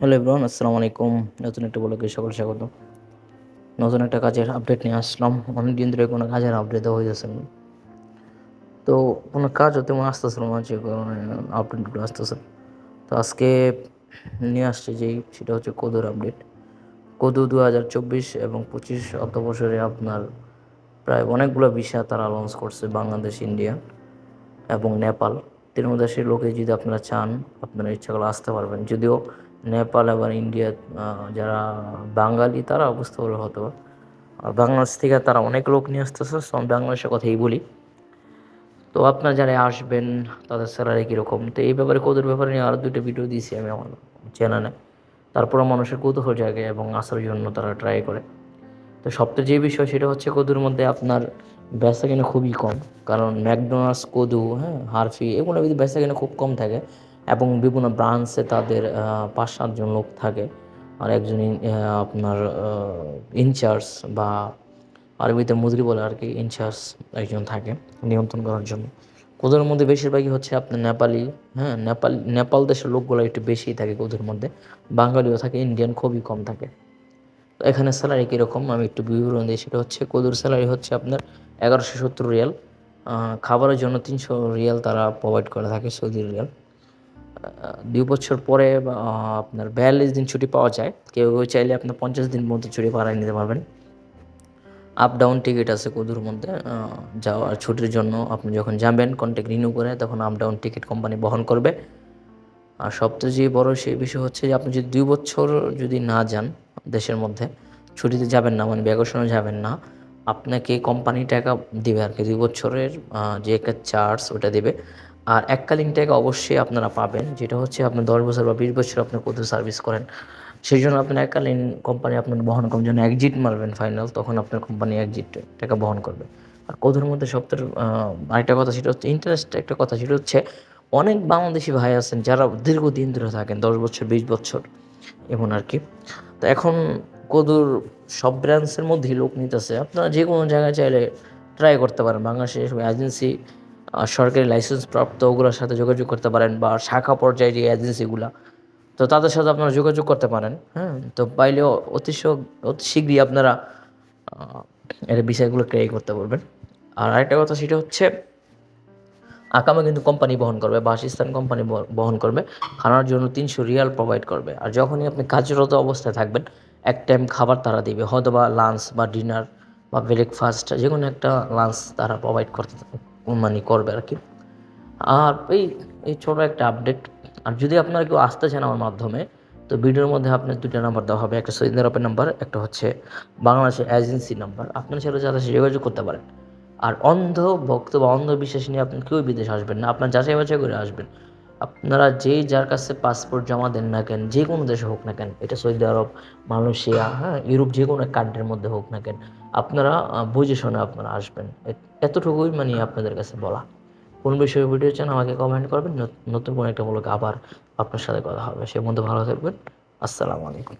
Hello everyone আসসালামু আলাইকুম নতুন একটা বলে সকল স্বাগত। নতুন একটা কাজের আপডেট নিয়ে আসলাম। অনেক দিন ধরে কোনো কাজের আপডেট দেওয়া হয়েছে না। তো কোনো কাজও তেমন আসতেছিল না, যে আপডেটগুলো আসতেছে। তো আজকে নিয়ে আসছে যেই, সেটা হচ্ছে কোদুর আপডেট কোদু দু হাজার চব্বিশ এবং পঁচিশ অত বছরে আপনার প্রায় অনেকগুলো বিষয় তারা লঞ্চ করছে, বাংলাদেশ, ইন্ডিয়া এবং নেপাল। তিন দেশের লোকে যদি আপনারা চান, আপনারা ইচ্ছা করলে আসতে পারবেন। যদিও নেপাল আবার ইন্ডিয়া যারা বাঙালি তারা বুঝতে পারবে হয়তো আর বাংলাদেশ থেকে তারা অনেক লোক নিয়ে আসতেছে সো আমি বাংলাদেশের কথাই বলি। তো আপনারা যারা আসবেন, তাদের স্যালারি কীরকম? তো এই ব্যাপারে কোদের ব্যাপারে নিয়ে আরও দুটো ভিডিও দিয়েছি আমি আমার চ্যানেলে তারপরে মানুষের কৌতূহল জাগে এবং আসার জন্য তারা ট্রাই করে। তো সবচেয়ে যে বিষয় সেটা হচ্ছে কদুর মধ্যে আপনার বেচা কিনা খুবই কম। কারণ ম্যাকডোনাল্ডস, কদু হ্যাঁ হারফি, এগুলো বেচা কিনা খুব কম থাকে। এবং বিভিন্ন ব্রাঞ্চে তাদের পাঁচ সাতজন লোক থাকে। আর একজন আপনার ইনচার্জ বা আরবিতে মুদ্রি বলে আর কি ইনচার্জ একজন থাকে নিয়ন্ত্রণ করার জন্য। কোদের মধ্যে বেশিরভাগই হচ্ছে আপনার নেপালি হ্যাঁ নেপাল নেপাল দেশের লোকগুলো একটু বেশিই থাকে কোদের মধ্যে। বাঙালিও থাকে, ইন্ডিয়ান খুবই কম থাকে। তো এখানে স্যালারি কীরকম আমি একটু বিবরণ দিই, সেটা হচ্ছে কোদুর স্যালারি হচ্ছে আপনার এগারোশো সত্তর রিয়াল। খাবারের জন্য তিনশো রিয়াল তারা প্রোভাইড করে থাকে সৌদি রিয়াল। দুই বছর পরে আপনার বিয়াল্লিশ দিন ছুটি পাওয়া যায়। কেউ কেউ চাইলে আপনার পঞ্চাশ দিন মধ্যে ছুটি বাড়াই নিতে পারবেন। আপ ডাউন টিকিট আছে কদুর মধ্যে যাওয়ার ছুটির জন্য। আপনি যখন যাবেন কন্ট্যাক্ট রিনিউ করে তখন আপ ডাউন টিকিট কোম্পানি বহন করবে। আর সবচেয়ে যে বড় সেই বিষয় হচ্ছে যে, আপনি যদি দুই বছর যদি না যান দেশের মধ্যে, ছুটিতে যাবেন না মানে ব্যাকর্ষণে যাবেন না, আপনাকে কোম্পানি টাকা দেবে আর কি। দুই বছরের যে একটা চার্জ ওটা দেবে। আর এককালীন টাকা অবশ্যই আপনারা পাবেন, যেটা হচ্ছে আপনি দশ বছর বা বিশ বছর আপনি কত সার্ভিস করেন। সেই জন্য আপনার এককালীন কোম্পানি আপনার বহন করবেন, যখন একজিট মারবেন ফাইনাল তখন আপনার কোম্পানি একজিট টাকা বহন করবে। আর কদুর মধ্যে সবথেকে আরেকটা কথা সেটা হচ্ছে ইন্টারেস্ট একটা কথা সেটা হচ্ছে অনেক বাংলাদেশি ভাই আছেন যারা দীর্ঘদিন ধরে থাকেন, দশ বছর, বিশ বছর, এমন আর কি। তো এখন কদুর সব ব্রাঞ্চের মধ্যেই লোক নিতেছে, আপনারা যে কোনো জায়গায় চাইলে ট্রাই করতে পারেন, বাংলাদেশের এজেন্সি সরকারি লাইসেন্স প্রাপ্ত ওগুলোর সাথে যোগাযোগ করতে পারেন বা শাখা পর্যায়ে যে এজেন্সিগুলো, তো তাদের সাথে আপনারা যোগাযোগ করতে পারেন হ্যাঁ? তো পাইলে অতি অতি শীঘ্রই আপনারা এর বিষয়গুলো ক্রিয়ে করতে পারবেন। আর আরেকটা কথা সেটা হচ্ছে, আকামে কিন্তু কোম্পানি বহন করবে, বাসস্থান কোম্পানি বহন করবে, খানার জন্য তিনশো রিয়াল প্রোভাইড করবে। আর যখনই আপনি কাজরত অবস্থায় থাকবেন, এক টাইম খাবার তারা দিবে হয়তো বা লাঞ্চ বা ডিনার বা ব্রেকফাস্ট যে কোনো একটা লাঞ্চ তারা প্রোভাইড করতে মানে করবে আর কি। আর এই এই ছোটো একটা আপডেট আর যদি আপনারা কেউ আসতে চান আমার মাধ্যমে, তো ভিডিওর মধ্যে আপনার দুটো নাম্বার দেওয়া হবে, একটা সৈন্য আরবের নাম্বার একটা হচ্ছে বাংলাদেশের এজেন্সি নাম্বার আপনার সাথে যারা যোগাযোগ করতে পারেন। আর অন্ধ ভক্ত বা অন্ধবিশ্বাস নিয়ে আপনি কেউ বিদেশে আসবেন না, আপনার যাচাই বাছাই করে আসবেন। আপনারা যেই যার কাছে পাসপোর্ট জমা দেন না কেন, যে কোনো দেশে হোক না কেন, এটা সৌদি আরব, মালয়েশিয়া হ্যাঁ ইউরোপ যে কোনো কান্ট্রির মধ্যে হোক না কেন, আপনারা বুঝে শুনে আপনারা আসবেন। এতটুকুই মানে আপনাদের কাছে বলা। কোন বিষয়ে ভিডিও চান আমাকে কমেন্ট করবেন, নতুন কোনো একটা মূলক আবার আপনার সাথে কথা হবে। সে মধ্যে ভালো থাকবেন। আসসালামু আলাইকুম।